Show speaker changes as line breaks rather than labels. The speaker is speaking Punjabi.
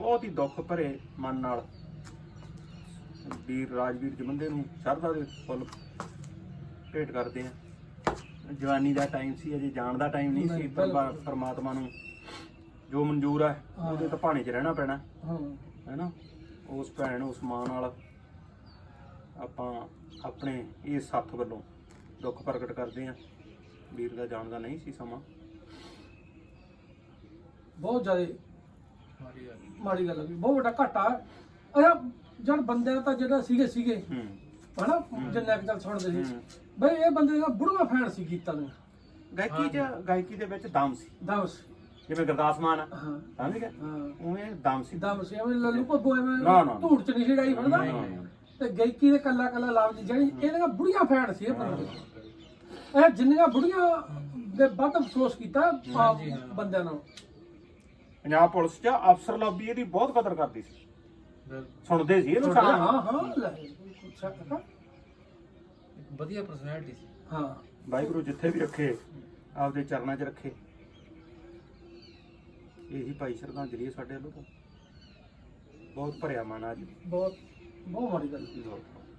ਬਹੁਤ ਹੀ ਦੁੱਖ ਭਰੇ ਮਨ ਨਾਲ। ਵੀਰ ਰਾਜਵੀਰ ਜਮੰਦੇ ਨੂੰ ਸ਼ਰਧਾ ਦੇ ਫੁੱਲ ਭੇਟ ਕਰਦੇ ਆ। ਜਵਾਨੀ ਦਾ ਟਾਈਮ ਸੀ ਅਜੇ ਜਾਣ ਦਾ ਟਾਈਮ ਨਹੀਂ ਸੀ ਪਰ। ਪਰਮਾਤਮਾ ਨੂੰ ਜੋ ਮਨਜ਼ੂਰ ਹੈ। ਉਹਦੇ ਤਾਂ ਭਾਣੇ 'ਚ ਰਹਿਣਾ ਪੈਣਾ।
ਹਾਂ।
ਹੈਨਾ? ਉਸ ਭੈਣ ਉਸ ਮਾਂ ਨਾਲ ਆਪਾਂ ਆਪਣੇ ਇਹ ਸੱਥ ਵੱਲੋਂ ਦੁੱਖ ਪ੍ਰਗਟ ਕਰਦੇ ਆ। ਵੀਰ ਦਾ ਜਾਣ ਦਾ ਨਹੀਂ ਸੀ ਸਮਾਂ।
ਬਹੁਤ ਜ਼ਿਆਦਾ
ਮਾੜੀ ਗੱਲ।
ਮਾੜੀ ਗੱਲ ਹੈ ਬਹੁਤ ਵੱਡਾ ਘਾਟਾ। ਹੈ ਅਰੇ ਜਦ ਬੰਦੇ ਤਾਂ ਜਿਹੜਾ ਸੀਗੇ ਸੀਗੇ।
ਹੂੰ।
ਹਨਾ? ਜਿੰਨਾ ਕਿ ਚੱਲ ਸੁਣਦੇ ਸੀ। ਬਈ ਇਹ ਬੰਦੇ ਦਾ ਬੁੜਵਾ ਫੈਨ ਸੀ ਗੀਤਾਂ ਨੂੰ।
ਗਾਇਕੀ 'ਚ ਗਾਇਕੀ ਦੇ ਵਿੱਚ ਦਮ ਸੀ।
ਦਮਸ
ਜਿਵੇਂ ਗੁਰਦਾਸ ਮਾਨ ਆ।
ਹਾਂ।
ਸਮਝ ਗਿਆ?
ਹਾਂ।
ਉਵੇਂ ਦਮ ਸੀ।
ਦਮ ਸੀ। ਐਵੇਂ ਲੱਲੂ ਭੱਬੋ
ਨਾ,
ਐਵੇਂ
ਨਾ।
ਧੂੜ ਚ ਨਹੀਂ ਸੀ ਡਾਈ ਫੜਦਾ
ਨਹੀਂ, ਨਹੀਂ।
ਤੇ ਗਾਇਕੀ ਦੇ ਕੱਲਾ ਕੱਲਾ ਲਫ਼ਜ਼ ਜਿਹੜੀ ਇਹਦੀਆਂ ਬੁੜੀਆਂ ਫੈਨ ਸੀ ਇਹ ਬੰਦੇ। ਦੇ। ਇਹ ਜਿੰਨੀਆਂ ਬੁੜੀਆਂ ਦੇ ਵੱਧ ਅਫਸੋਸ ਕੀਤਾ ਬੰਦਿਆਂ ਨਾਲ।
ਪੰਜਾਬ ਪੁਲਿਸ 'ਚ ਅਫਸਰ ਲੌਬੀ ਇਹਦੀ ਬਹੁਤ ਕਦਰ ਕਰਦੀ ਸੀ। ਸੁਣਦੇ ਸੀ ਇਹਨੂੰ
ਹਾਂ
ਸਾਰਾ
ਹਾਂ ਲੈ?
ਇੱਕ ਵਧੀਆ ਪਰਸਨੈਲਿਟੀ ਸੀ।
ਹਾਂ।
ਵਾਹਿਗੁਰੂ ਜਿੱਥੇ ਵੀ ਰੱਖੇ ਆਪਦੇ ਚਰਨਾਂ 'ਚ ਰੱਖੇ। ਇਹੀ ਭਾਈ ਸ਼ਰਧਾਂਜਲੀ ਹੈ ਸਾਡੇ ਵੱਲੋਂ। ਤਾਂ। ਬਹੁਤ ਭਰਿਆ ਮਨ ਅੱਜ।
ਬਹੁਤ ਬਹੁਤ ਮਾੜੀ ਗੱਲ।
ਬਹੁਤ।